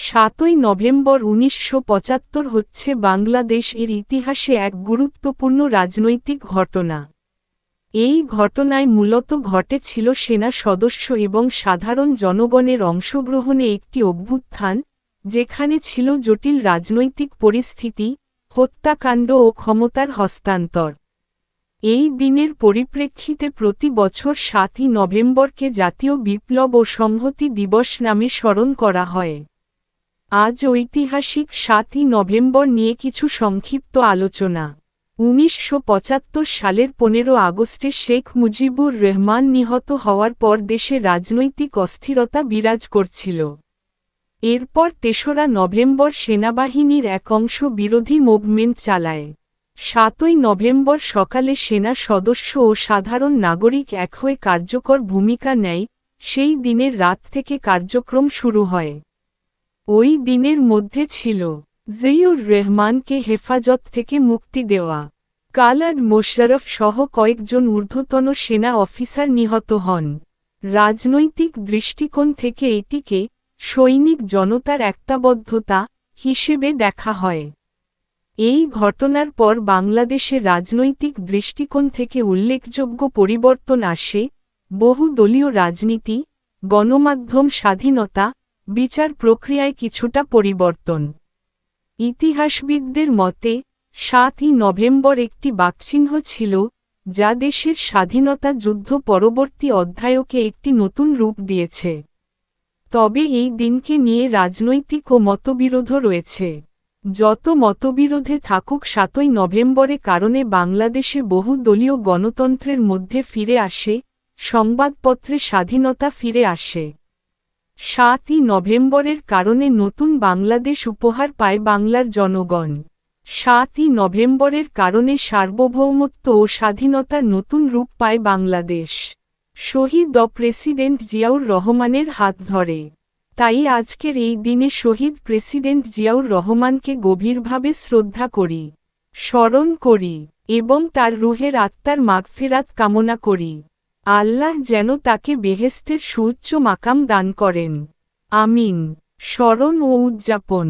সাতই নভেম্বর উনিশশো পঁচাত্তর হচ্ছে বাংলাদেশ এর ইতিহাসে এক গুরুত্বপূর্ণ রাজনৈতিক ঘটনা। এই ঘটনায় মূলত ঘটেছিল সেনা সদস্য এবং সাধারণ জনগণের অংশগ্রহণে একটি অভ্যুত্থান, যেখানে ছিল জটিল রাজনৈতিক পরিস্থিতি, হত্যাকাণ্ড ও ক্ষমতার হস্তান্তর। এই দিনের পরিপ্রেক্ষিতে প্রতি বছর সাতই নভেম্বরকে জাতীয় বিপ্লব ও সংহতি দিবস নামে স্মরণ করা হয়। আজ ঐতিহাসিক সাতই নভেম্বর নিয়ে কিছু সংক্ষিপ্ত আলোচনা। উনিশশো পঁচাত্তর সালের পনেরো আগস্টে শেখ মুজিবুর রহমান নিহত হওয়ার পর দেশে রাজনৈতিক অস্থিরতা বিরাজ করছিল। এরপর তেসরা নভেম্বর সেনাবাহিনীর এক অংশ বিরোধী মুভমেন্ট চালায়। সাতই নভেম্বর সকালে সেনা সদস্য ও সাধারণ নাগরিক এক হয়ে কার্যকর ভূমিকা নেয়, সেই দিনের রাত থেকে কার্যক্রম শুরু হয়। ওই দিনের মধ্যে ছিল জিয়ুর রহমানকে হেফাজত থেকে মুক্তি দেওয়া। কালার মোশারফ সহ কয়েকজন ঊর্ধ্বতন সেনা অফিসার নিহত হন। রাজনৈতিক দৃষ্টিকোণ থেকে এটিকে সৈনিক জনতার একতাবদ্ধতা হিসেবে দেখা হয়। এই ঘটনার পর বাংলাদেশের রাজনৈতিক দৃষ্টিকোণ থেকে উল্লেখযোগ্য পরিবর্তন আসে। বহু দলীয় রাজনীতি, গণমাধ্যম স্বাধীনতা বিচার প্রক্রিয়ায় কিছুটা পরিবর্তন। ইতিহাসবিদদের মতে, সাতই নভেম্বর একটি বাকচিহ্ন ছিল, যা দেশের স্বাধীনতা যুদ্ধ পরবর্তী অধ্যায়কে একটি নতুন রূপ দিয়েছে। তবে এই দিনকে নিয়ে রাজনৈতিক ও মতবিরোধ রয়েছে। যত মতবিরোধে থাকুক সাতই নভেম্বরে কারণে বাংলাদেশে বহু দলীয় গণতন্ত্রের মধ্যে ফিরে আসে, সংবাদপত্রে স্বাধীনতা ফিরে আসে। সাতই নভেম্বরের কারণে নতুন বাংলাদেশ উপহার পায় বাংলার জনগণ। সাতই নভেম্বরের কারণে সার্বভৌমত্ব ও স্বাধীনতার নতুন রূপ পায় বাংলাদেশ। শহীদ দ প্রেসিডেন্ট জিয়াউর রহমানের হাত ধরে। তাই আজকের এই দিনে শহীদ প্রেসিডেন্ট জিয়াউর রহমানকে গভীরভাবে শ্রদ্ধা করি, স্মরণ করি এবং তার রুহের আত্মার মাগফেরাত কামনা করি। আল্লাহ যেন তাকে বেহেস্তের সুউচ্চ মাকাম দান করেন। আমিন। স্মরণ ও উদযাপন।